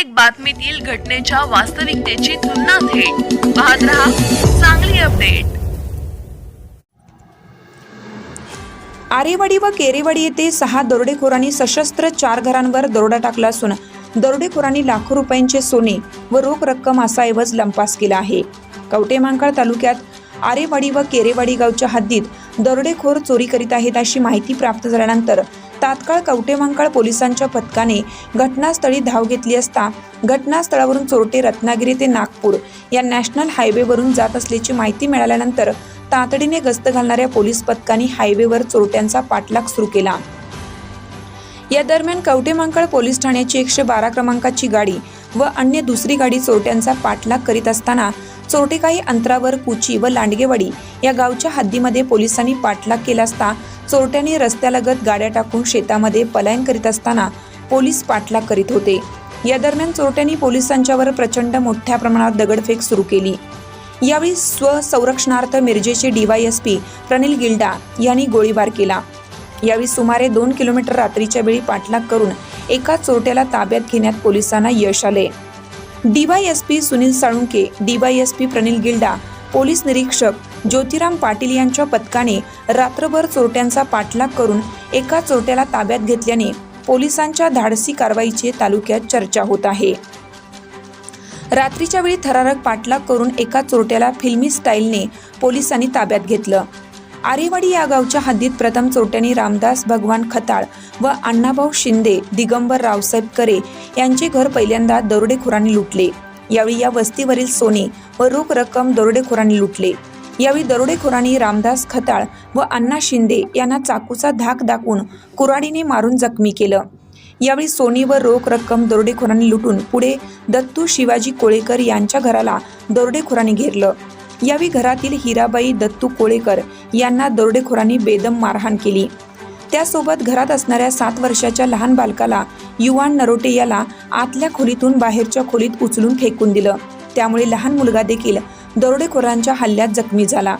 प्रत्येक बातमीतील घटनेच्या वास्तविकतेची तुलना थेट. पाहत रहा चांगली अपडेट. आरेवाडी व केरेवाडी येथे सहा दरोडेखोरांनी सशस्त्र चार घरांवर दरोडा टाकला असून दरोडेखोरांनी लाखो रुपयांचे सोने व रोख रक्कम असा ऐवज लंपास केला आहे. कवटेमांकाळ तालुक्यात आरेवाडी व केरेवाडी गावच्या हद्दीत दरोडेखोर चोरी करीत आहेत अशी माहिती प्राप्त झाल्यानंतर तात्काळ कवटेमांकाळ पोलिसांच्या पथकाने घटनास्थळी धाव घेतली असता घटनास्थळावरून चोरटे रत्नागिरी ते नागपूर या नॅशनल हायवेवरून जात असल्याची माहिती मिळाल्यानंतर तातडीने गस्त घालणाऱ्या पोलीस पथकाने हायवेवर चोरट्यांचा पाठलाग सुरू केला. या दरम्यान कवटेमांकळ पोलीस ठाण्याची एकशे बारा क्रमांकाची गाडी व अन्य दुसरी गाडी चोरट्यांचा पाठलाग करीत असताना चोरटे काही अंतरावर कुची व लांडगेवाडी या गावच्या हद्दीमध्ये पोलिसांनी पाठलाग केला असता चोरट्यांनी रस्त्यालगत गाड्या टाकून शेतामध्ये पलायन करीत असताना पोलीस पाठलाग करीत होते. या दरम्यान चोरट्यांनी पोलिसांच्यावर प्रचंड मोठ्या प्रमाणात दगडफेक सुरू केली. यावेळी स्वसंरक्षणार्थ मिरजेचे डीवायएसपी प्रनिल गिल्डा यांनी गोळीबार केला. यावेळी सुमारे दोन किलोमीटर रात्रीच्या वेळी पाठलाग करून एका चोरट्याला ताब्यात घेण्यात पोलिसांना यश आले. DYSP Sunil Salunke DYSP Pranil Gilda police निरीक्षक ज्योतिराम पाटील यांच्या पथकाने रात्रभर चोरट्यांचा पाठलाग करून एका चोरट्याला ताब्यात घेतल्याने पोलिसांच्या धाडसी कारवाईची तालुक्यात चर्चा होत आहे. रात्रीच्या वेळी थरारक पाठलाग करून एका चोरट्याला फिल्मी स्टाईलने पोलिसांनी ताब्यात घेतलं. आरेवाडी या गावच्या हद्दीत प्रथम चोरट्यांनी रामदास भगवान खताळ व अण्णाभाऊ शिंदे दिगंबर रावसाहेब करे यांचे घर पहिल्यांदा दरोडेखोरांनी लुटले. यावेळी या वस्तीवरील सोने व रोख रक्कम दरोडेखोरांनी लुटले. यावेळी दरोडेखोरांनी रामदास खताळ व अण्णा शिंदे यांना चाकूचा धाक दाखवून कुराडीने मारून जखमी केलं. यावेळी सोनी व रोख रक्कम दरोडेखोरांनी लुटून पुढे दत्तू शिवाजी कोळेकर यांच्या घराला दरोडेखोरांनी घेरलं. यावेळी घरातील हिराबाई दत्तू कोळेकर यांना दरोडेखोरांनी बेदम मारहाण केली. त्यासोबत घरात असणाऱ्या सात वर्षाच्या लहान बालकाला युवान नरोटे याला आतल्या खोलीतून बाहेरच्या खोलीत उचलून फेकून दिलं. त्यामुळे लहान मुलगा देखील दरोडेखोरांच्या हल्ल्यात जखमी झाला.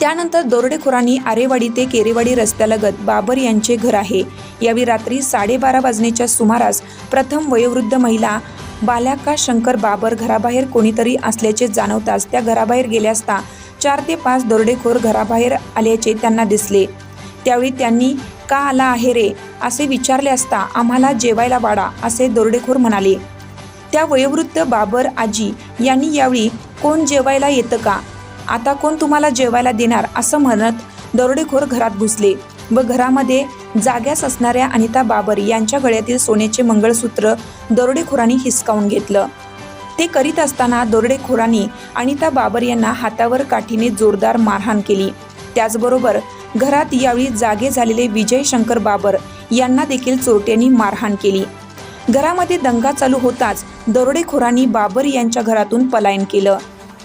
त्यानंतर दरोडेखोरांनी आरेवाडी ते केरेवाडी रस्त्यालगत बाबर यांचे घर आहे. यावेळी रात्री साडेबारा वाजण्याच्या सुमारास प्रथम वयोवृद्ध महिला बाल्याका शंकर बाबर घराबाहेर कोणीतरी असल्याचे जाणवताच त्या घराबाहेर गेल्या असता चार ते पाच दरोडेखोर घराबाहेर आल्याचे त्यांना दिसले. त्यावेळी त्यांनी का आला आहे रे? असे विचारले असता आम्हाला जेवायला वाडा असे दरोडेखोर म्हणाले. त्या वयोवृद्ध बाबर आजी यांनी यावेळी कोण जेवायला येतं का? आता कोण तुम्हाला जेवायला देणार? असं म्हणत दरोडेखोर घरात घुसले व घरामध्ये जाग्यास असणाऱ्या अनिता बाबर यांच्या गळ्यातील सोन्याचे मंगळसूत्र दरोडेखोरांनी हिसकावून घेतलं. ते करीत असताना दरोडेखोरांनी अनिता बाबर यांना हातावर काठीने जोरदार मारहाण केली. त्याचबरोबर घरात यावेळी जागे झालेले विजय शंकर बाबर यांना देखील चोरट्यांनी मारहाण केली. घरामध्ये दंगा चालू होताच दरोडेखोरांनी बाबर यांच्या घरातून पलायन केलं.